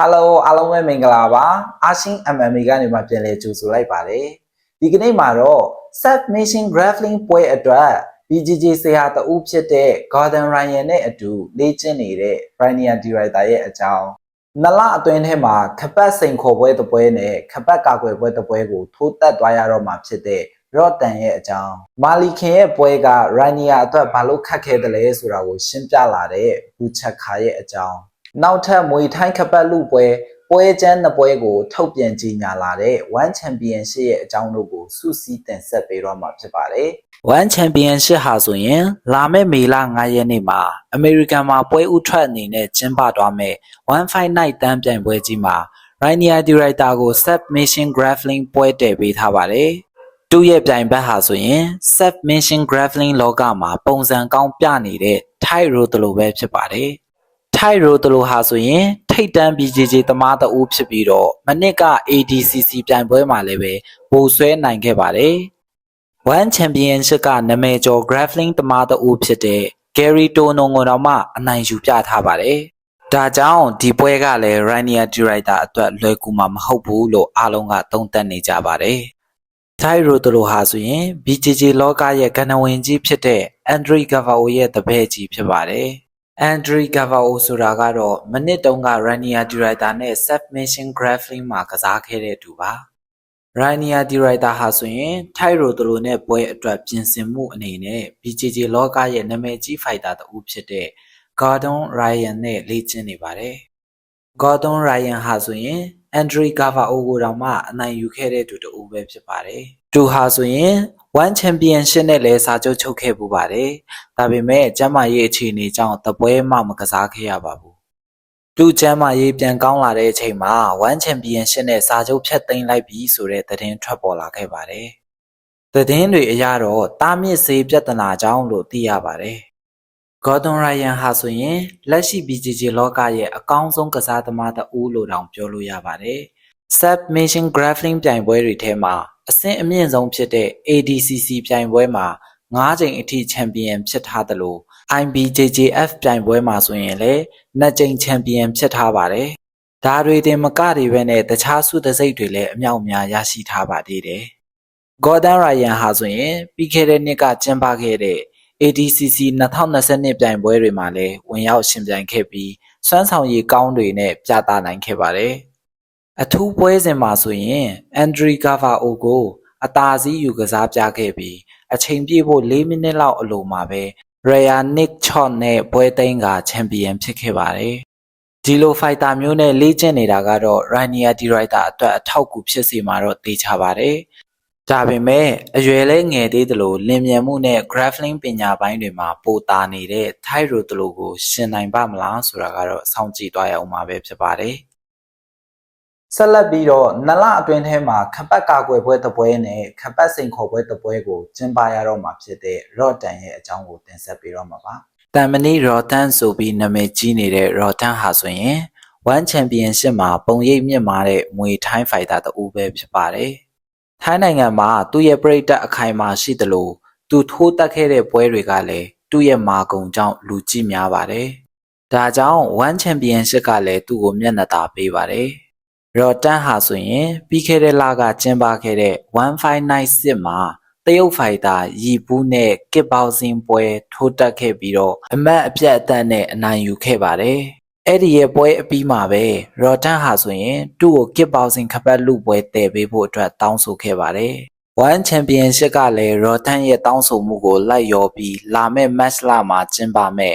Hello အားလုံးပဲမင်္ဂလာပါအာရှင်း MMA ကနေမှပြန်လည်ကြိုဆိုလိုက်ပါတယ်ဒီကနေ့မှာတော့ submission grappling ပွဲအတွက် BJJ ဆရာတဦးဖြစ်တဲ့ Gordon Ryan နဲ့အတူလေ့ကျင့်နေတဲ့ Rainier Director ရဲ့အကြောင်းနလအတွင်းထဲမှာခပတ်စိန်ခေါ်ပွဲတစ်ပွဲနဲ့ခပတ်ကာကွယ်ပွဲတစ်ပွဲကိုထိုးတက်သွားရတော့မှာဖြစ်တဲ့ရော့တန်ရဲ့အကြောင်းမာလီခင်ရဲ့ပွဲက Rainier အတွက်ဘာလို့ခက်ခဲတယ်လဲဆိုတာကိုရှင်းပြလာတဲ့ဘူချက်ခါရဲ့အကြောင်း နောက်ထပ်မွေထိုင်းခပတ်လူပွဲပွဲချမ်းနှစ်ပွဲကိုထုတ်ပြန်ကြေညာလာတဲ့ One Championship ရဲ့အကြောင်းတို့ကိုစုစည်းတင်ဆက်ပေးတော့မှာဖြစ်ပါတယ်။ One Championship ဟာဆိုရင် လာမယ့်မေလ9ရက်နေ့မှာ American မှာပွဲဥထွက်အနေနဲ့ကျင်းပသွားမယ့် One Fight Night တန်းပြိုင်ပွဲကြီးမှာ Rainier Director ကို Submission Grappling ပွဲတည်ပေးထားပါတယ်။သူ့ရဲ့ပြိုင်ဘက်ဟာဆိုရင် Submission Grappling လောကမှာပုံစံကောင်းပြနေတဲ့ Thai Road လိုပဲဖြစ်ပါတယ်။ ထိုက်ရိုတလိုဟာဆိုရင်ထိတ်တန်း BJJ သမားတအူးဖြစ်ပြီးတော့မနစ်က ADCC ပြိုင်ပွဲမှာလည်းပဲဘိုးဆွဲနိုင်ခဲ့ပါတယ်။ One Championship ကနာမည်ကျော် grappling သမားတအူးဖြစ်တဲ့ Gary Tono ကိုတော့မှအနိုင်ယူပြထားပါတယ်။ဒါကြောင့်ဒီပွဲကလည်း Rainier Director အတွက်လွယ်ကူမှာမဟုတ်ဘူးလို့အားလုံးကသုံးသပ်နေကြပါတယ်။ထိုက်ရိုတလိုဟာဆိုရင် BJJ လောကရဲ့ကဏ္ဍဝင်ကြီးဖြစ်တဲ့ Andre Galvao ရဲ့တပည့်ကြီးဖြစ်ပါတယ်။ အန်ဒရီဂါဗာအိုဆိုတာကတော့မနစ်တုန်းက Rainier Director နဲ့ Submission Grappling မှာကစားခဲ့တဲ့သူပါ။ Rainier Director ဟာဆိုရင် ထိုက်ရိုတလိုနဲ့ပွဲအတွက်ပြင်ဆင်မှုအနေနဲ့ BJJ လောကရဲ့နာမည်ကြီးဖိုက်တာတဦးဖြစ်တဲ့ Gordon Ryan နဲ့လေ့ကျင့်နေပါတယ်။ Gordon Ryan ဟာဆိုရင် Andre Galvao ကိုတောင်မှအနိုင်ယူခဲ့တဲ့သူတဦးပဲဖြစ်ပါတယ်။သူဟာဆိုရင် One Championship နဲ့လည်းစာချုပ်ချုပ်ခဲ့ပူပါတယ်။ဒါပေမဲ့ကျမ်းမာရေးအခြေအနေကြောင့်တပွဲမှမကစားခဲ့ရပါဘူး။သူကျမ်းမာရေးပြန်ကောင်းလာတဲ့အချိန်မှာ One Championship နဲ့စာချုပ်ဖြတ်သိမ်းလိုက်ပြီဆိုတဲ့သတင်းထွက်ပေါ်လာခဲ့ပါတယ်။သတင်းတွေအရတော့တားမြစ်စေးပြဿနာကြောင့်လို့သိရပါတယ်။ Gordon Ryan ဟာဆိုရင်လက်ရှိ BJJ လောကရဲ့အကောင်းဆုံးကစားသမားတဦးလို့တောင်ပြောလို့ရပါတယ်။ Submission Grappling ပြိုင်ပွဲတွေထဲမှာအဆင့်အမြင့်ဆုံးဖြစ်တဲ့ ADCC ပြိုင်ပွဲမှာ၅ချိန်အထိချန်ပီယံဖြစ်ထားသလို IBJJF ပြိုင်ပွဲမှာဆိုရင်လည်းနှစ်ကြိမ်ချန်ပီယံဖြစ်ထားပါတယ်။ဒါတွေတင်မကတွေပဲနဲ့တခြားဆုတံဆိပ်တွေလည်းအမြောက်အများရရှိထားပါသေးတယ်။ Gordon Ryan ဟာဆိုရင်ပြီးခဲ့တဲ့နှစ်ကကျင်းပခဲ့တဲ့ ADCC 2022ပြိုင်ပွဲတွေမှာလည်းဝင်ရောက်ရှင်ပြိုင်ခဲ့ပြီးစွမ်းဆောင်ရည်ကောင်းတွေနဲ့ပြသနိုင်ခဲ့ပါတယ်။အထူးပွဲစဉ်မှာဆိုရင် Andre Galvao ကိုအသာစီးယူကစားပြခဲ့ပြီးအချိန်ပြည့်ဖို့၄မိနစ်လောက်အလိုမှာပဲ Raya Nick Chot နဲ့ပွဲသိမ်းကချန်ပီယံဖြစ်ခဲ့ပါတယ်။ဒီလိုဖိုက်တာမျိုးနဲ့လေ့ကျင့်နေတာကတော့ Rainier Director အတွက်အထောက်အကူဖြစ်စေမှာတော့သေချာပါတယ်။ ဒါပေမဲ့ အရွယ်လဲငယ်သေးသလိုလင်မြန်မှုနဲ့ grappling ပညာပိုင်းတွေမှာ ပိုတာနေတဲ့ Thai Road လိုကိုရှင်နိုင်ပါမလားဆိုတာကတော့ စောင့်ကြည့်သွားရအောင်မှာပဲဖြစ်ပါတယ်။ဆက်လက်ပြီးတော့နလအတွင်းထဲမှာခပတ်ကာကွယ်ပွဲတစ်ပွဲနဲ့ခပတ်စိန်ခေါ်ပွဲတစ်ပွဲကိုကျင်းပရတော့မှာဖြစ်တဲ့ Rotten ရဲ့အကြောင်းကိုတင်ဆက်ပေးတော့မှာပါ။တန်မဏိ Rotten ဆိုပြီးနာမည်ကြီးနေတဲ့ Rotten ဟာဆိုရင် One Championship မှာပုံရိပ်မြင့်မားတဲ့မွေထိုင်းဖိုက်တာတဦးပဲဖြစ်ပါတယ်။ ထိုင်းနိုင်ငံမှာသူ့ရဲ့ပြိတ္တအခိုင်အမာရှိသလိုသူထိုးတက်ခဲ့တဲ့ပွဲတွေကလည်းသူ့ရဲ့မာကုံကြောင့်လူကြည့်များပါတယ်။ဒါကြောင့် One Championship ကလည်းသူ့ကိုမျက်နှာသာပေးပါတယ်။ Rotten ဟာဆိုရင်ပြီးခဲ့တဲ့လကကျင်းပခဲ့တဲ့ One Fight Night စစ်မှာတရုတ်ဖိုက်တာရီပူးနဲ့ကစ်ဘောက်ဆင်းပွဲထိုးတက်ခဲ့ပြီးတော့အမတ်အပြတ်အသတ်နဲ့အနိုင်ယူခဲ့ပါတယ်။ အဲ့ဒီရဲ့ပွဲအပြီးမှာပဲရော်တန်ဟာဆိုရင်သူ့ကိုကစ်ဘောက်ဆင်းခပတ်လူပွဲတည်ပေးဖို့အတွက်တောင်းဆိုခဲ့ပါတယ်။ One Championship ကလည်းရော်တန်ရဲ့တောင်းဆိုမှုကိုလိုက်ရောပြီးလာမယ့် match လမှာကျင်းပမဲ့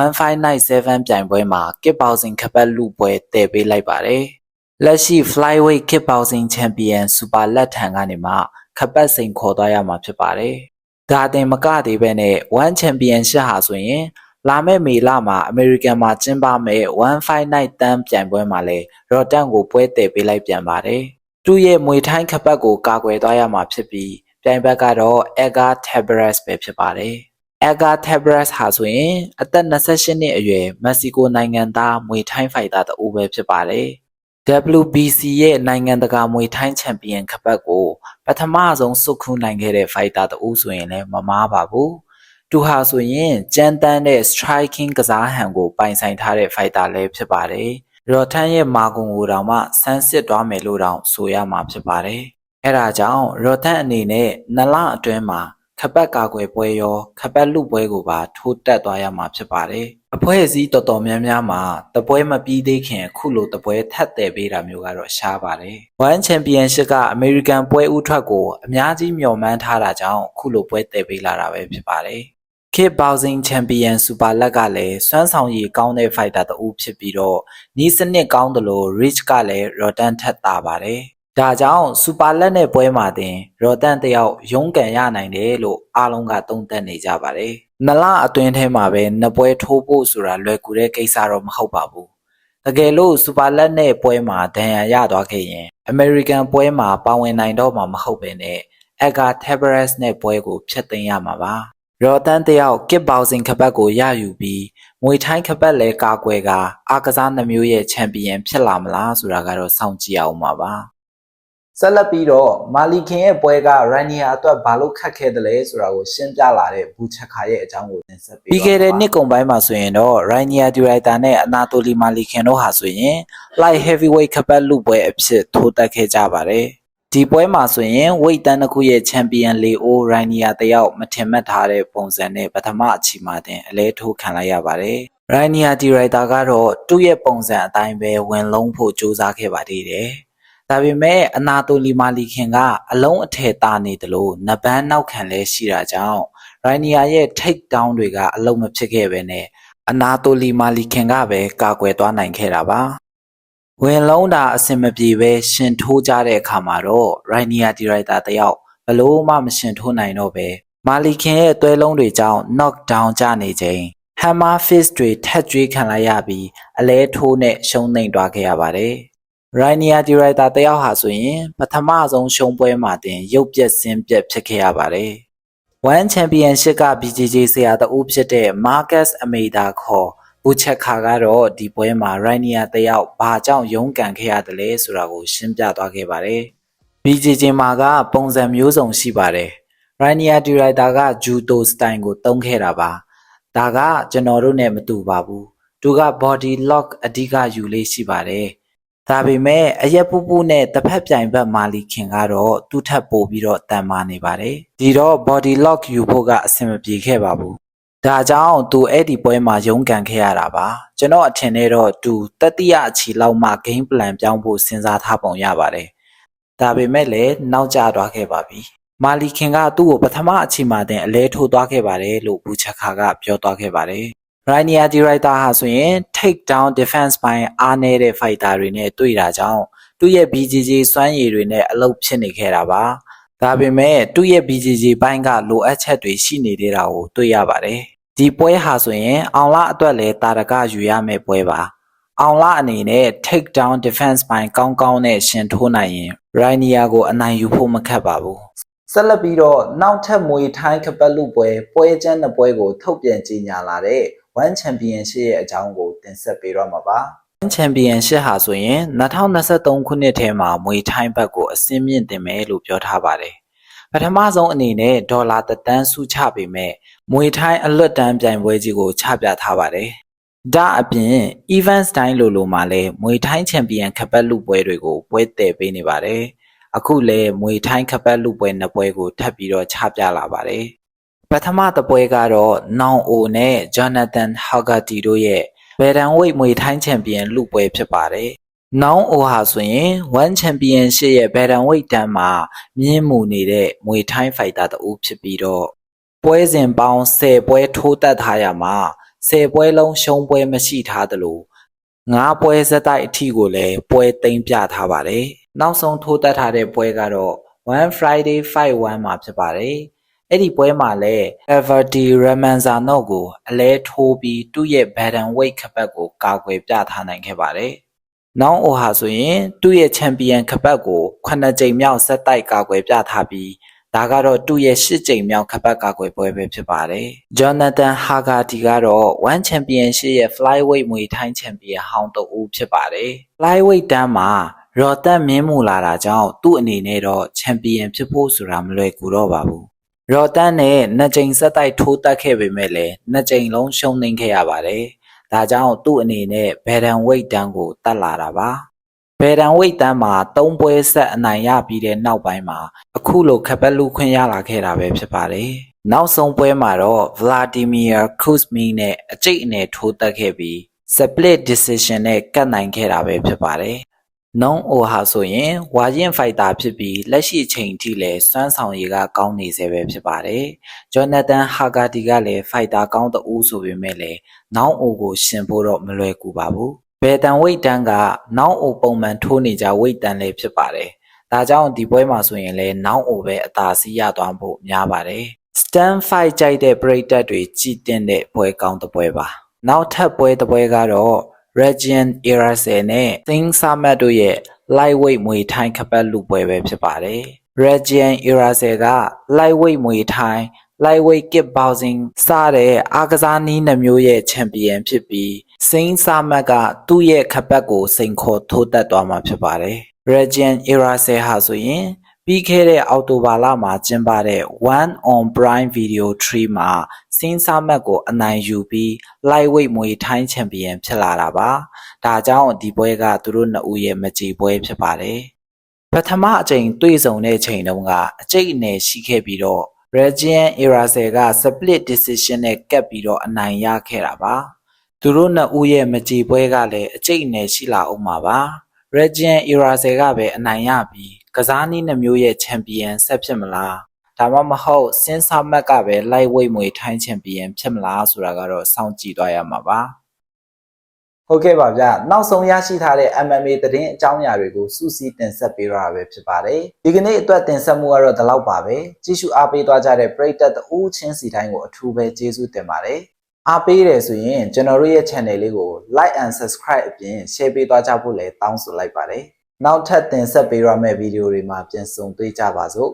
One Fight Night 7ပြိုင်ပွဲမှာကစ်ဘောက်ဆင်းခပတ်လူပွဲတည်ပေးလိုက်ပါတယ်။လက်ရှိ Flyweight Kickboxing Champion Super လက်ထံကနေမှခပတ်စိန်ခေါ်သွားရမှာဖြစ်ပါတယ်။ဒါတင်မကသေးပဲနဲ့ One Championship ဟာဆိုရင် လာမယ့်မေလမှာအမေရိကန်မှာကျင်းပမယ့် One Fight Night တန်းပြိုင်ပွဲမှာလည်းရော်တန်ကိုပွဲတည်ပေးလိုက်ပြန်ပါတယ်။သူ့ရဲ့မွေထိုင်းခပတ်ကိုကာကွယ်သွားရမှာဖြစ်ပြီးပြိုင်ဘက်ကတော့ Edgar Tavares ပဲဖြစ်ပါတယ်။ Edgar Tavares ဟာဆိုရင်အသက်28နှစ်အရွယ်မက္ဆီကိုနိုင်ငံသားမွေထိုင်းဖိုက်တာတဦးပဲဖြစ်ပါတယ်။ WBC ရဲ့နိုင်ငံတကာမွေထိုင်းချန်ပီယံခပတ်ကိုပထမဆုံးစုခူးနိုင်ခဲ့တဲ့ဖိုက်တာတဦးဆိုရင်လည်းမမားပါဘူး။ သူဟာဆိုရင်ကြမ်းတမ်းတဲ့ striking ကစားဟန်ကို ပိုင်ဆိုင်ထားတဲ့ဖိုက်တာလည်းဖြစ်ပါတယ်ရော်ထန်ရဲ့မာကွန်ကိုတောင်မှဆန်းစစ်သွားမယ်လို့တောင်ဆိုရမှာဖြစ်ပါတယ်။အဲဒါကြောင့်ရော်ထန်အနေနဲ့နလအတွင်းမှာခပတ်ကာကွယ်ပွဲရောခပတ်လူပွဲကိုပါထိုးတက်သွားရမှာဖြစ်ပါတယ်။အဖွဲ့အစည်းတော်တော်များများမှာတပွဲမပြီးသေးခင်အခုလိုတပွဲထပ်တည်ပေးတာမျိုးကတော့ရှားပါတယ်။ One Championship ကအမေရိကန်ပွဲဥထွက်ကိုအများကြီးမျှော်မှန်းထားတာကြောင့်အခုလိုပွဲတည်ပေးလာတာပဲဖြစ်ပါတယ်။ Kick Boxing Champion Super Leg ကလည်းစွမ်းဆောင်ရည်ကောင်းတဲ့ fighter တဦးဖြစ်ပြီးတော့နီးစနစ်ကောင်းတယ်လို့ Rich ကလည်း Rodan ထက်တာပါတယ်။ဒါကြောင့်စူပါလက်နဲ့ပွဲမှာတင်ရော်တန်တယောက်ရုန်းကန်ရနိုင်တယ်လို့အားလုံးကသုံးသပ်နေကြပါတယ်။နလအတွင်းထဲမှာပဲနှစ်ပွဲထိုးဖို့ဆိုတာလွယ်ကူတဲ့ကိစ္စတော့မဟုတ်ပါဘူး။တကယ်လို့စူပါလက်နဲ့ပွဲမှာဒဏ်ရာရသွားခဲ့ရင်အမေရိကန်ပွဲမှာပါဝင်နိုင်တော့မှာမဟုတ်ပဲနဲ့အက်ဂါတက်ဘရက်စ်နဲ့ပွဲကိုဖျက်သိမ်းရမှာပါ။ ရော်တန်တယောက် kick boxing ခပတ်ကိုရယူပြီးမွေထိုင်းခပတ်လဲကာကွယ်ကအာကစားနှမျိုးရဲ့ချန်ပီယံဖြစ်လာမလားဆိုတာကတော့စောင့်ကြည့်အောင်ပါပါဆက်လက်ပြီးတော့မာလီခင်ရဲ့ပွဲကရန်နီယာအတွက်ဘာလို့ခက်ခဲတယ်လဲဆိုတာကိုရှင်းပြလာတဲ့ဘူချက်ခါရဲ့အကြောင်းကိုတင်ဆက်ပေးပြီးခဲ့တဲ့နှစ်ကုန်ပိုင်းမှာဆိုရင်တော့ရိုင်နီယာဒီရိုက်တာနဲ့အနာတိုလီမာလီခင်တို့ဟာဆိုရင် light heavyweight ခပတ်လူပွဲအဖြစ်ထိုးတက်ခဲ့ကြပါတယ် ဒီပွဲမှာဆိုရင်ဝိတ်တန်းတစ်ခုရဲ့ချန်ပီယံလီအိုရိုင်နီယာတယောက်မထင်မှတ်ထားတဲ့ပုံစံနဲ့ပထမအချီမှာတင်အလဲထိုးခံလိုက်ရပါတယ်။ရိုင်နီယာဒီရိုက်တာကတော့သူ့ရဲ့ပုံစံအတိုင်းပဲဝင်လုံးဖို့ကြိုးစားခဲ့ပါသေးတယ်။ဒါပေမဲ့အနာတိုလီမာလီခင်ကအလုံးအထည်တာနေတယ်လို့နဘန်းနောက်ခံလဲရှိတာကြောင့်ရိုင်နီယာရဲ့ take down တွေကအလုံးမဖြစ်ခဲ့ပဲနဲ့အနာတိုလီမာလီခင်ကပဲကာကွယ်သွားနိုင်ခဲ့တာပါ။ ဝင်လုံးတာအဆင်မပြေပဲရှင်ထိုးကြတဲ့အခါမှာတော့ရိုင်နီယာဒီရိုက်တာတယောက်ဘလို့မှမရှင်ထိုးနိုင်တော့ပဲမာလီခင်ရဲ့သွဲလုံးတွေကြောင့် knock down ကျနေချိန် hammer fist တွေထက်ကျွေးခံလိုက်ရပြီးအလဲထိုးနဲ့ရှုံးနိမ့်သွားခဲ့ရပါတယ်။ရိုင်နီယာဒီရိုက်တာတယောက်ဟာဆိုရင်ပထမဆုံးရှုံးပွဲမှာတင်ရုပ်ပြက်ဆင်းပြက်ဖြစ်ခဲ့ရပါတယ်။ One Championship က BJJ ဆရာတဦးဖြစ်တဲ့ Marcus Ameda ခေါ် ဘူချက်ခါကတော့ဒီပွဲမှာရိုင်နီယာတယောက်ဘာကြောင့်ရုန်းကန်ခဲ့ရတယ်လဲဆိုတာကိုရှင်းပြသွားခဲ့ပါတယ်။ BJJ မှာကပုံစံမျိုးစုံရှိပါတယ်။ရိုင်နီယာဒီရိုက်တာကဂျူတိုစတိုင်ကိုတုံးခဲ့တာပါ။ဒါကကျွန်တော်တို့နဲ့မတူပါဘူး။သူက body lock အဓိကယူလေးရှိပါတယ်။ဒါပေမဲ့အရက်ပူပူနဲ့တစ်ဖက်ပြိုင်ဘက်မာလီခင်ကတော့သူ့ထပ်ပို့ပြီးတော့တန်မာနေပါတယ်။ဒီတော့ body lock ယူဖို့ကအဆင်မပြေခဲ့ပါဘူး ဒါကြောင့်သူအဲ့ဒီပွဲမှာရုန်းကန်ခဲ့ရတာပါကျွန်တော်အထင်နဲ့တော့သူတတိယအချီလောက်မှ game plan ပြောင်းဖို့စဉ်းစားထားပုံရပါတယ်ဒါပေမဲ့လည်းနောက်ကျသွားခဲ့ပါပြီမာလီခင်ကသူ့ကိုပထမအချီမှာတင်အလဲထိုးသွားခဲ့ပါတယ်လို့ဘူချက်ခါကပြောသွားခဲ့ပါတယ်ရိုင်နီယာဒီရိုက်တာဟာဆိုရင် take down defense ပိုင်းအားနည်းတဲ့ fighter တွေနဲ့တွေ့တာကြောင့်သူ့ရဲ့ BJJ စွမ်းရည်တွေနဲ့အလုပ်ဖြစ်နေခဲ့တာပါဒါပေမဲ့သူ့ရဲ့ BJJ ဘိုင်းကလိုအပ်ချက်တွေရှိနေတာကိုတွေ့ရပါတယ်။ ဒီပွဲဟာဆိုရင်အောင်လအတွက်လည်းတာရကယူရမယ့်ပွဲပါ။အောင်လအနေနဲ့ take down defense ဘိုင်းကောင်းကောင်းနဲ့ရှင်ထိုးနိုင်ရင် Rainier ကိုအနိုင်ယူဖို့မခက်ပါဘူး။ဆက်လက်ပြီးတော့နောက်ထပ်မွေထိုင်းကပတ်လူပွဲပွဲကျန်းတဲ့ပွဲကို ထုတ်ပြန်ကြေညာလာတဲ့ One Championship ရဲ့အကြောင်းကိုတင်ဆက်ပေးတော့မှာပါ။ Championship ဟာဆိုရင်2023ခုနှစ်ထဲမှာမွေထိုင်းဘက်ကိုအစင်းမြင့်တင်မယ်လို့ပြောထားပါတယ်။ပထမဆုံးအနေနဲ့ဒေါ်လာတသန်းစုချပေမဲ့ မွေထိုင်းအလွတ်တန်းပြိုင်ပွဲကြီးကိုချပြထားပါတယ်။ဒါအပြင် event style လိုလိုမှာလည်းမွေထိုင်းချန်ပီယံခပတ်လူပွဲတွေကိုပွဲတည်ပေးနေပါတယ်။အခုလည်းမွေထိုင်းခပတ်လူပွဲနှစ်ပွဲကိုထပ်ပြီးတော့ချပြလာပါတယ်။ပထမတစ်ပွဲကတော့နောင်အိုနဲ့ Jonathan Haggerty တို့ရဲ့ဘယ်တန်ဝိတ်မွေထိုင်းချန်ပီယံလူပွဲဖြစ်ပါတယ်။နောင်အိုဟာဆိုရင်1ချန်ပီယံရှစ်ရဲ့ဘယ်တန်ဝိတ်တန်းမှာမြင်းမှုနေတဲ့မွေထိုင်းဖိုက်တာတူဖြစ်ပြီးတော့ ပွဲစဉ်ပေါင်း10ပွဲထိုးတက်ထားရမှာ10ပွဲလုံးရှုံးပွဲမရှိထားသလို9ပွဲဇက်တိုက်အထိကိုလည်းပွဲသိမ်းပြထားပါတယ်။နောက်ဆုံးထိုးတက်ထားတဲ့ပွဲကတော့1 Friday 51မှာဖြစ်ပါတယ်။အဲ့ဒီပွဲမှာလည်း Everdy Ramanzano ကိုအလဲထိုးပြီးသူ့ရဲ့ Baden Weight ခပတ်ကိုကာကွယ်ပြထားနိုင်ခဲ့ပါတယ်။နောင်အိုဟာဆိုရင်သူ့ရဲ့ချန်ပီယံခပတ်ကို9ကြိမ်မြောက်ဆက်တိုက်ကာကွယ်ပြထားပြီး ဒါကတော့သူ့ရဲ့10ကြိမ်မြောက်ခပတ်ကာကွယ်ပွဲပဲဖြစ်ပါတယ်။ Jonathan Haggerty ကတော့ One Championship ရဲ့ Flyweight မွေထိုင်းချန်ပီယံဟောင်းတဦးဖြစ်ပါတယ်။ Flyweight တန်းမှာရော်တက်မင်းမူလာတာကြောင့်သူ့အနေနဲ့တော့ချန်ပီယံဖြစ်ဖို့ဆိုတာမလွယ်ကူတော့ပါဘူးရော်တန်းနဲ့နှစ်ကြိမ်ဆက်တိုက်ထိုးတက်ခဲ့ပေမဲ့လည်းနှစ်ကြိမ်လုံးရှုံးနိမ့်ခဲ့ရပါတယ်ဒါကြောင့်သူ့အနေနဲ့ဘယ်ဒန်ဝိတ်တန်းကိုတတ်လာတာပါ ဘယ်ဒန်ဝိတ်တန်းမှာ၃ပွဲဆက်အနိုင်ရပြီးတဲ့နောက်ပိုင်းမှာအခုလိုခက်ပတ်လူခွင့်ရလာခဲ့တာပဲဖြစ်ပါတယ်နောက်ဆုံးပွဲမှာတော့ Vladimir Kuzmin နဲ့အကျိတ်အနယ်ထိုးတက်ခဲ့ပြီး split decision နဲ့ကတ်နိုင်ခဲ့တာပဲဖြစ်ပါတယ်။ non o ဟာဆိုရင်ဝါရင်ဖိုက်တာဖြစ်ပြီးလက်ရှိအချိန်ထိလည်းစွမ်းဆောင်ရည်ကကောင်းနေစေပဲဖြစ်ပါတယ်။ Jonathan Haggerty ကလည်းဖိုက်တာကောင်းတဦးဆိုပေမဲ့လည်း non o ကိုရှင်ဖို့တော့မလွယ်ကူပါဘူး။ ဘယ်တန်ဝိတ်တန်းက non o ပုံမှန်ထိုးနေကြဝိတ်တန်းလည်းဖြစ်ပါတယ်။ဒါကြောင့်ဒီပွဲမှာဆိုရင်လည်း non o ပဲအသာစီးရသွားဖို့များပါတယ်။ stand fight ကြိုက်တဲ့ပရိသတ်တွေကြည်တင်တဲ့ပွဲကောင်းတစ်ပွဲပါ။နောက်ထပ်ပွဲတစ်ပွဲကတော့ Region Erase နဲ့ Sing Samet တို့ရဲ့ lightweight မွေထိုင်းခပတ်လူပွဲပဲဖြစ်ပါတယ်။ Region Erase က lightweight မွေထိုင်း lightweight kickboxing စတဲ့အားကစားနည်းနှမျိုးရဲ့ချန်ပီယံဖြစ်ပြီး Sing Samet ကသူ့ရဲ့ခပတ်ကိုစိန်ခေါ်ထိုးတက်သွားမှာဖြစ်ပါတယ်။ Region Erase ဟာဆိုရင်ပြီးခဲ့တဲ့အောက်တိုဘာလမှာကျင်းပတဲ့ One on Prime Video 3မှာစင်းစာမတ်ကိုအနိုင်ယူပြီး lightweight မွေထိုင်းချန်ပီယံဖြစ်လာတာပါ။ဒါကြောင့်ဒီပွဲကသူတို့နှစ်ဦးရဲ့မကြေပွဲဖြစ်ပါတယ်။ပထမအကြိမ်တွေ့ဆုံတဲ့ချိန်တုန်းကအကျိတ်အနယ်ရှိခဲ့ပြီးတော့ Region Erase က split decision နဲ့ကပ်ပြီးတော့အနိုင်ရခဲ့တာပါ။သူတို့နှစ်ဦးရဲ့မကြေပွဲကလည်းအကျိတ်အနယ်ရှိလာအောင်ပါပါ။ Region Erase ကပဲအနိုင်ရပြီးကစားနည်းနှမျိုးရဲ့ချန်ပီယံဆက်ဖြစ်မလားဒါမှမဟုတ်စင်းစာမက်ကပဲ lightweight မွေထိုင်းချန်ပီယံဖြစ်မလားဆိုတာကတော့စောင့်ကြည့်သွားရမှာပါ ဟုတ်ကဲ့ပါဗျနောက်ဆုံးရရှိထားတဲ့ MMA သတင်းအကြောင်းအရာတွေကိုစူးစီးတင်ဆက်ပေးရတာပဲဖြစ်ပါတယ်ဒီကနေ့အတွက်တင်ဆက်မှုကတော့ဒီလောက်ပါပဲကြည့်ရှုအားပေးသွားကြတဲ့ပရိသတ်တဦးချင်းစီတိုင်းကိုအထူးပဲကျေးဇူးတင်ပါတယ်အားပေးတယ်ဆိုရင်ကျွန်တော်တို့ရဲ့ channel လေးကို like and subscribe အပြင် share ပေးသွားကြဖို့လည်းတောင်းဆိုလိုက်ပါတယ်နောက်ထပ်တင်ဆက်ပေးရမယ့်ဗီဒီယိုတွေမှာပြန်ဆုံတွေ့ကြပါစို့